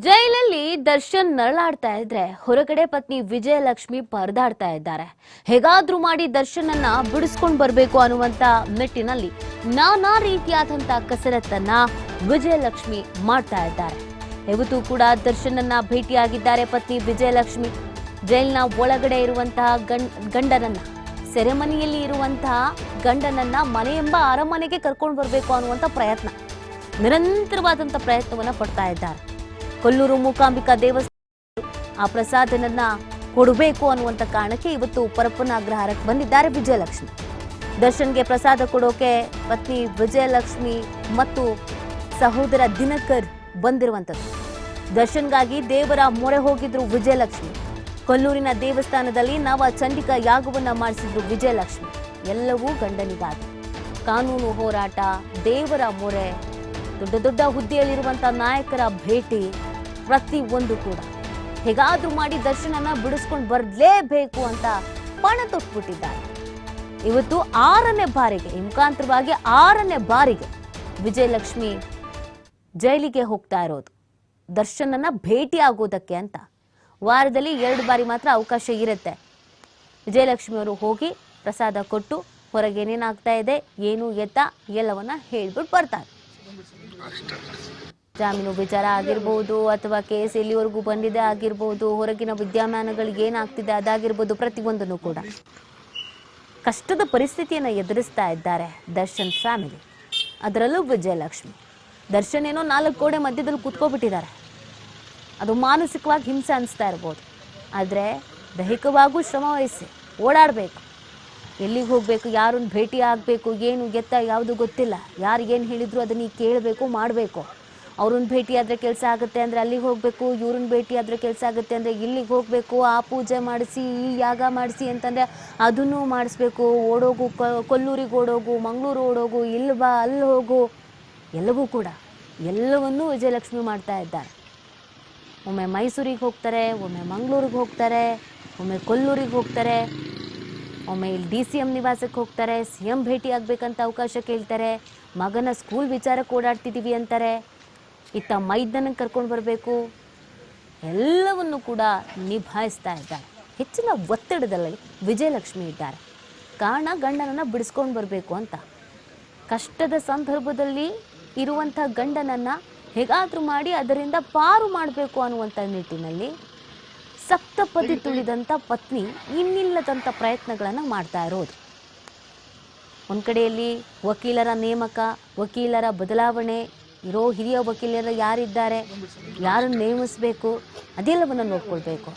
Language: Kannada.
ಜೈಲಲ್ಲಿ ದರ್ಶನ್ ನರಳಾಡ್ತಾ ಇದ್ರೆ ಹೊರಗಡೆ ಪತ್ನಿ ವಿಜಯಲಕ್ಷ್ಮಿ ಪರದಾಡ್ತಾ ಇದ್ದಾರೆ. ಹೇಗಾದ್ರೂ ಮಾಡಿ ದರ್ಶನನ್ನ ಬಿಡಿಸ್ಕೊಂಡ್ ಬರ್ಬೇಕು ಅನ್ನುವಂತ ನಿಟ್ಟಿನಲ್ಲಿ ನಾನಾ ರೀತಿಯಾದಂತ ಕಸರತ್ತನ್ನ ವಿಜಯಲಕ್ಷ್ಮಿ ಮಾಡ್ತಾ ಇದ್ದಾರೆ. ಇವತ್ತು ಕೂಡ ದರ್ಶನನ್ನ ಭೇಟಿಯಾಗಿದ್ದಾರೆ ಪತ್ನಿ ವಿಜಯಲಕ್ಷ್ಮಿ. ಜೈಲ್ನ ಒಳಗಡೆ ಇರುವಂತಹ ಗಂಡ್, ಗಂಡನನ್ನ, ಸೆರೆಮನಿಯಲ್ಲಿ ಇರುವಂತಹ ಗಂಡನನ್ನ ಮನೆ ಎಂಬ ಅರಮನೆಗೆ ಕರ್ಕೊಂಡು ಬರಬೇಕು ಅನ್ನುವಂತ ಪ್ರಯತ್ನ. ನಿರಂತರವಾದಂತ ಪ್ರಯತ್ನವನ್ನ ಪಡ್ತಾ ಇದ್ದಾರೆ. ಕೊಲ್ಲೂರು ಮೂಕಾಂಬಿಕಾ ದೇವಸ್ಥಾನ. ಆ ಪ್ರಸಾದನನ್ನ ಕೊಡಬೇಕು ಅನ್ನುವಂತ ಕಾರಣಕ್ಕೆ ಇವತ್ತು ಪರಪ್ಪನ ಅಗ್ರಹಾರಕ್ಕೆ ಬಂದಿದ್ದಾರೆ ವಿಜಯಲಕ್ಷ್ಮಿ. ದರ್ಶನ್ಗೆ ಪ್ರಸಾದ ಕೊಡೋಕೆ ಪತ್ನಿ ವಿಜಯಲಕ್ಷ್ಮಿ ಮತ್ತು ಸಹೋದರ ದಿನಕರ್ ಬಂದಿರುವಂತದ್ದು ದರ್ಶನ್ಗಾಗಿ ದೇವರ ಮೊರೆ ಹೋಗಿದ್ರು ವಿಜಯಲಕ್ಷ್ಮಿ. ಕೊಲ್ಲೂರಿನ ದೇವಸ್ಥಾನದಲ್ಲಿ ನವ ಚಂಡಿಕಾ ಯಾಗವನ್ನ ಮಾಡಿಸಿದ್ರು ವಿಜಯಲಕ್ಷ್ಮಿ. ಎಲ್ಲವೂ ಗಂಡನಿಗಾಗಿ ಕಾನೂನು ಹೋರಾಟ, ದೇವರ ಮೊರೆ, ದೊಡ್ಡ ದೊಡ್ಡ ಹುದ್ದೆಯಲ್ಲಿರುವಂಥ ನಾಯಕರ ಭೇಟಿ ಪ್ರತಿ ಒಂದು ಕೂಡ. ಹೇಗಾದ್ರೂ ಮಾಡಿ ದರ್ಶನನ ಬಿಡಿಸ್ಕೊಂಡು ಬರಲೇಬೇಕು ಅಂತ ಪಣ ತೊಟ್ಬಿಟ್ಟಿದ್ದಾರೆ. ಇವತ್ತು ಆರನೇ ಬಾರಿಗೆ, ಈ ಆರನೇ ಬಾರಿಗೆ ವಿಜಯಲಕ್ಷ್ಮಿ ಜೈಲಿಗೆ ಹೋಗ್ತಾ ಇರೋದು. ದರ್ಶನನ ಭೇಟಿ ಆಗೋದಕ್ಕೆ ಅಂತ. ವಾರದಲ್ಲಿ ಎರಡು ಬಾರಿ ಮಾತ್ರ ಅವಕಾಶ ಇರುತ್ತೆ. ವಿಜಯಲಕ್ಷ್ಮಿಯವರು ಹೋಗಿ ಪ್ರಸಾದ ಕೊಟ್ಟು ಹೊರಗೆ ಏನೇನಾಗ್ತಾ ಇದೆ, ಏನು ಎತ್ತ ಎಲ್ಲವನ್ನ ಹೇಳ್ಬಿಟ್ಟು ಬರ್ತಾರೆ. ಜಾಮೀನು ವಿಚಾರ ಆಗಿರ್ಬೋದು ಅಥವಾ ಕೇಸ್ ಎಲ್ಲಿವರೆಗೂ ಬಂದಿದೆ ಆಗಿರ್ಬೋದು, ಹೊರಗಿನ ವಿದ್ಯಮಾನಗಳಿಗೆ ಏನಾಗ್ತಿದೆ ಅದಾಗಿರ್ಬೋದು ಪ್ರತಿಯೊಂದನ್ನು ಕೂಡ. ಕಷ್ಟದ ಪರಿಸ್ಥಿತಿಯನ್ನು ಎದುರಿಸ್ತಾ ಇದ್ದಾರೆ ದರ್ಶನ್ ಫ್ಯಾಮಿಲಿ. ಅದರಲ್ಲೂ ವಿಜಯಲಕ್ಷ್ಮಿ. ದರ್ಶನ್ ಏನೋ ನಾಲ್ಕು ಕೋಡೆ ಮಧ್ಯದಲ್ಲಿ ಕೂತ್ಕೊಬಿಟ್ಟಿದ್ದಾರೆ. ಅದು ಮಾನಸಿಕವಾಗಿ ಹಿಂಸೆ ಅನಿಸ್ತಾ ಇರ್ಬೋದು. ಆದರೆ ದೈಹಿಕವಾಗೂ ಶ್ರಮ ವಹಿಸಿ ಓಡಾಡಬೇಕು. ಎಲ್ಲಿಗೆ ಹೋಗಬೇಕು, ಯಾರನ್ನು ಭೇಟಿ ಆಗಬೇಕು, ಏನು ಗೆತ್ತ ಯಾವುದು ಗೊತ್ತಿಲ್ಲ. ಯಾರಿಗೇನು ಹೇಳಿದ್ರು ಅದನ್ನ ಕೇಳಬೇಕು, ಮಾಡಬೇಕು. ಅವ್ರನ್ನ ಭೇಟಿ ಆದರೆ ಕೆಲಸ ಆಗುತ್ತೆ ಅಂದರೆ ಅಲ್ಲಿಗೆ ಹೋಗಬೇಕು, ಇವ್ರನ್ನ ಭೇಟಿ ಆದರೆ ಕೆಲಸ ಆಗುತ್ತೆ ಅಂದರೆ ಇಲ್ಲಿಗೆ ಹೋಗಬೇಕು, ಆ ಪೂಜೆ ಮಾಡಿಸಿ, ಈ ಯಾಗ ಮಾಡಿಸಿ ಅಂತಂದರೆ ಅದನ್ನು ಮಾಡಿಸ್ಬೇಕು. ಓಡೋಗು ಕೊಲ್ಲೂರಿಗೆ ಓಡೋಗು, ಮಂಗಳೂರು ಓಡೋಗು, ಇಲ್ಲಿ ಬಾ, ಅಲ್ಲಿ ಹೋಗು. ಎಲ್ಲವೂ ಕೂಡ ಎಲ್ಲವನ್ನೂ ವಿಜಯಲಕ್ಷ್ಮಿ ಮಾಡ್ತಾ ಇದ್ದಾರೆ. ಒಮ್ಮೆ ಮೈಸೂರಿಗೆ ಹೋಗ್ತಾರೆ, ಒಮ್ಮೆ ಮಂಗಳೂರಿಗೆ ಹೋಗ್ತಾರೆ, ಒಮ್ಮೆ ಕೊಲ್ಲೂರಿಗೆ ಹೋಗ್ತಾರೆ, ಒಮ್ಮೆ ಇಲ್ಲಿ ಡಿ ಸಿ ಎಂ ನಿವಾಸಕ್ಕೆ ಹೋಗ್ತಾರೆ, ಸಿ ಎಂ ಭೇಟಿ ಆಗಬೇಕಂತ ಅವಕಾಶ ಕೇಳ್ತಾರೆ, ಮಗನ ಸ್ಕೂಲ್ ವಿಚಾರಕ್ಕೆ ಓಡಾಡ್ತಿದ್ದೀವಿ ಅಂತಾರೆ. ಇತ್ತ ಮೈದನಕ್ಕೆ ಕರ್ಕೊಂಡು ಬರಬೇಕು. ಎಲ್ಲವನ್ನು ಕೂಡ ನಿಭಾಯಿಸ್ತಾ ಇದ್ದಾರೆ. ಹೆಚ್ಚಿನ ಒತ್ತಡದಲ್ಲಿ ವಿಜಯಲಕ್ಷ್ಮಿ ಇದ್ದಾರೆ. ಕಾರಣ ಗಂಡನನ್ನು ಬಿಡಿಸ್ಕೊಂಡು ಬರಬೇಕು ಅಂತ. ಕಷ್ಟದ ಸಂದರ್ಭದಲ್ಲಿ ಇರುವಂಥ ಗಂಡನನ್ನು ಹೇಗಾದರೂ ಮಾಡಿ ಅದರಿಂದ ಪಾರು ಮಾಡಬೇಕು ಅನ್ನುವಂಥ ನಿಟ್ಟಿನಲ್ಲಿ ಸಪ್ತಪದಿ ತುಳಿದಂಥ ಪತ್ನಿ ಇನ್ನಿಲ್ಲದಂಥ ಪ್ರಯತ್ನಗಳನ್ನು ಮಾಡ್ತಾ ಇರೋದು. ಒಂದು ಕಡೆಯಲ್ಲಿ ವಕೀಲರ ನೇಮಕ, ವಕೀಲರ ಬದಲಾವಣೆ ಇರೋ ಹಿರಿಯ ವಕೀಲರ ಯಾರಿದ್ದಾರೆ? ಯಾರನ್ನು ನೇಮಿಸಬೇಕು? ಅದೆಲ್ಲವನ್ನು ನೋಡ್ಕೊಳ್ಬೇಕು.